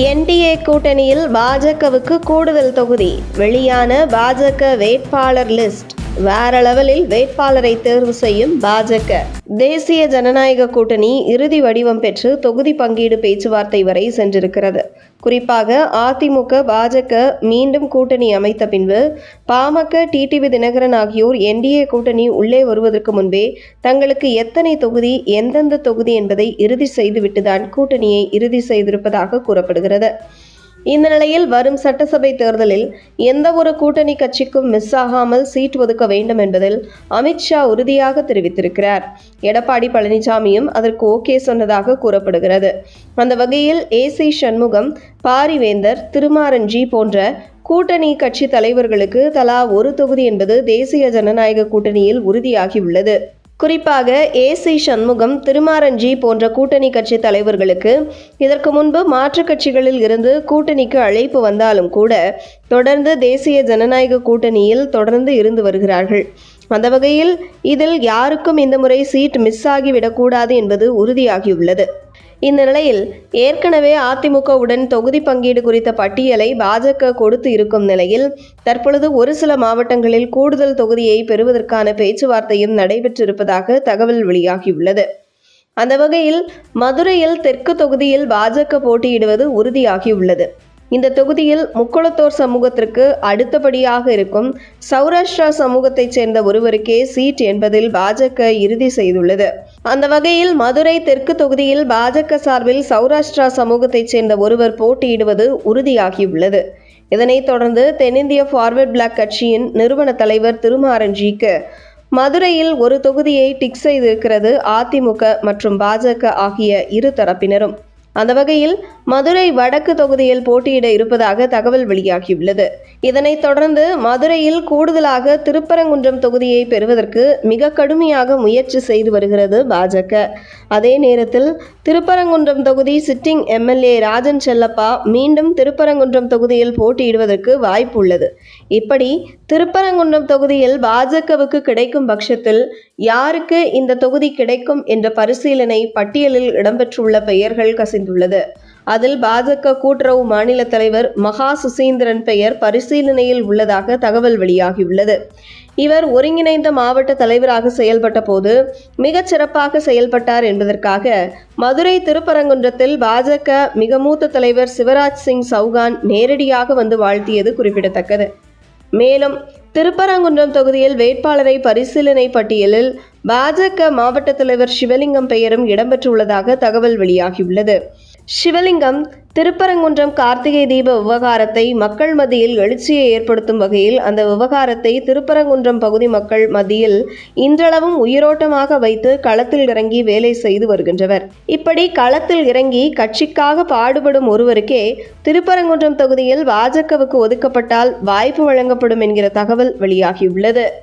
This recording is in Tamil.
என்டிஏ கூட்டணியில் பாஜகவுக்கு கூடுதல் தொகுதி. வெளியான பாஜக வேட்பாளர் லிஸ்ட். வேற லெவலில் வேட்பாளரை தேர்வு செய்யும் பாஜக. தேசிய ஜனநாயக கூட்டணி இறுதி வடிவம் பெற்று தொகுதி பங்கீடு பேச்சுவார்த்தை வரை சென்றிருக்கிறது. குறிப்பாக அதிமுக பாஜக மீண்டும் கூட்டணி அமைத்த பின்பு பாமக டிடிவி தினகரன் ஆகியோர் என்டிஏ கூட்டணி உள்ளே வருவதற்கு முன்பே தங்களுக்கு எத்தனை தொகுதி எந்தெந்த தொகுதி என்பதை இறுதி செய்துவிட்டுதான் கூட்டணியை இறுதி செய்திருப்பதாக கூறப்படுகிறது. இந்த நிலையில் வரும் சட்டசபை தேர்தலில் எந்த ஒரு கூட்டணி கட்சிக்கும் மிஸ் ஆகாமல் சீட் ஒதுக்க வேண்டும் என்பதில் அமித்ஷா உறுதியாக தெரிவித்திருக்கிறார். எடப்பாடி பழனிசாமியும் அதற்கு ஓகே சொன்னதாக கூறப்படுகிறது. அந்த வகையில் ஏசி சண்முகம் பாரிவேந்தர் திருமாரஞ்சி போன்ற கூட்டணி கட்சி தலைவர்களுக்கு தலா ஒரு தொகுதி என்பது தேசிய ஜனநாயக கூட்டணியில் உறுதியாகியுள்ளது. குறிப்பாக ஏசி சண்முகம் திருமாரஞ்சி போன்ற கூட்டணி கட்சி தலைவர்களுக்கு இதற்கு முன்பு மாற்றுக் கட்சிகளில் இருந்து கூட்டணிக்கு அழைப்பு வந்தாலும் கூட தொடர்ந்து தேசிய ஜனநாயக கூட்டணியில் தொடர்ந்து இருந்து வருகிறார்கள். அந்த வகையில் இதில் யாருக்கும் இந்த முறை சீட் மிஸ் ஆகிவிடக்கூடாது என்பது உறுதியாகியுள்ளது. இந்த நிலையில் ஏற்கனவே அதிமுகவுடன் தொகுதி பங்கீடு குறித்த பட்டியலை பாஜக கொடுத்து இருக்கும் நிலையில் தற்பொழுது ஒரு சில மாவட்டங்களில் கூடுதல் தொகுதியை பெறுவதற்கான பேச்சுவார்த்தையும் நடைபெற்றிருப்பதாக தகவல் வெளியாகியுள்ளது. அந்த வகையில் மதுரையில் தெற்கு தொகுதியில் பாஜக போட்டியிடுவது உறுதியாகியுள்ளது. இந்த தொகுதியில் முக்குளத்தோர் சமூகத்திற்கு அடுத்தபடியாக இருக்கும் சௌராஷ்டிரா சமூகத்தைச் சேர்ந்த ஒருவருக்கே சீட் என்பதில் பாஜக இறுதி செய்துள்ளது. அந்த வகையில் மதுரை தெற்கு தொகுதியில் பாஜக சார்பில் சௌராஷ்டிரா சமூகத்தைச் சேர்ந்த ஒருவர் போட்டியிடுவது உறுதியாகியுள்ளது. இதனைத் தொடர்ந்து தென்னிந்திய ஃபார்வர்ட் பிளாக் கட்சியின் நிறுவன தலைவர் திருமாரஞ்சிக்கு மதுரையில் ஒரு தொகுதியை டிக் செய்திருக்கிறது அதிமுக மற்றும் பாஜக ஆகிய இரு தரப்பினரும். அந்த வகையில் மதுரை வடக்கு தொகுதியில் போட்டியிட இருப்பதாக தகவல் வெளியாகியுள்ளது. இதனைத் தொடர்ந்து மதுரையில் கூடுதலாக திருப்பரங்குன்றம் தொகுதியை பெறுவதற்கு மிக கடுமையாக முயற்சி செய்து வருகிறது பாஜக. அதே நேரத்தில் திருப்பரங்குன்றம் தொகுதி சிட்டிங் எம்எல்ஏ ராஜன் செல்லப்பா மீண்டும் திருப்பரங்குன்றம் தொகுதியில் போட்டியிடுவதற்கு வாய்ப்பு உள்ளது இப்படி திருப்பரங்குன்றம் தொகுதியில் பாஜகவுக்கு கிடைக்கும் பட்சத்தில் யாருக்கு இந்த தொகுதி கிடைக்கும் என்ற பரிசீலனை பட்டியலில் இடம்பெற்றுள்ள பெயர்கள் கசிந்துள்ளது அதில் பாஜக கூட்டுறவு மாநில தலைவர் மகா சுசீந்திரன் பெயர் பரிசீலனையில் உள்ளதாக தகவல் வெளியாகியுள்ளது. இவர் ஒருங்கிணைந்த மாவட்ட தலைவராக செயல்பட்ட போது மிகச் சிறப்பாக செயல்பட்டார் என்பதற்காக மதுரை திருப்பரங்குன்றத்தில் பாஜக மிக மூத்த தலைவர் சிவராஜ் சிங் சௌகான் நேரடியாக வந்து வாழ்த்தியது குறிப்பிடத்தக்கது. மேலும் திருப்பரங்குன்றம் தொகுதியில் வேட்பாளரை பரிசீலனை பட்டியலில் பாஜக மாவட்ட தலைவர் சிவலிங்கம் பெயரும் இடம்பெற்றுள்ளதாக தகவல் வெளியாகியுள்ளது. சிவலிங்கம் திருப்பரங்குன்றம் கார்த்திகை தீப விவகாரத்தை மக்கள் மத்தியில் எழுச்சியை ஏற்படுத்தும் வகையில் அந்த விவகாரத்தை திருப்பரங்குன்றம் பகுதி மக்கள் மத்தியில் இன்றளவும் உயிரோட்டமாக வைத்து களத்தில் இறங்கி வேலை செய்து வருகின்றவர். இப்படி களத்தில் இறங்கி கட்சிக்காக பாடுபடும் ஒருவருக்கே திருப்பரங்குன்றம் தொகுதியில் பாஜகவுக்கு ஒதுக்கப்பட்டால் வாய்ப்பு வழங்கப்படும் என்கிற தகவல் வெளியாகியுள்ளது.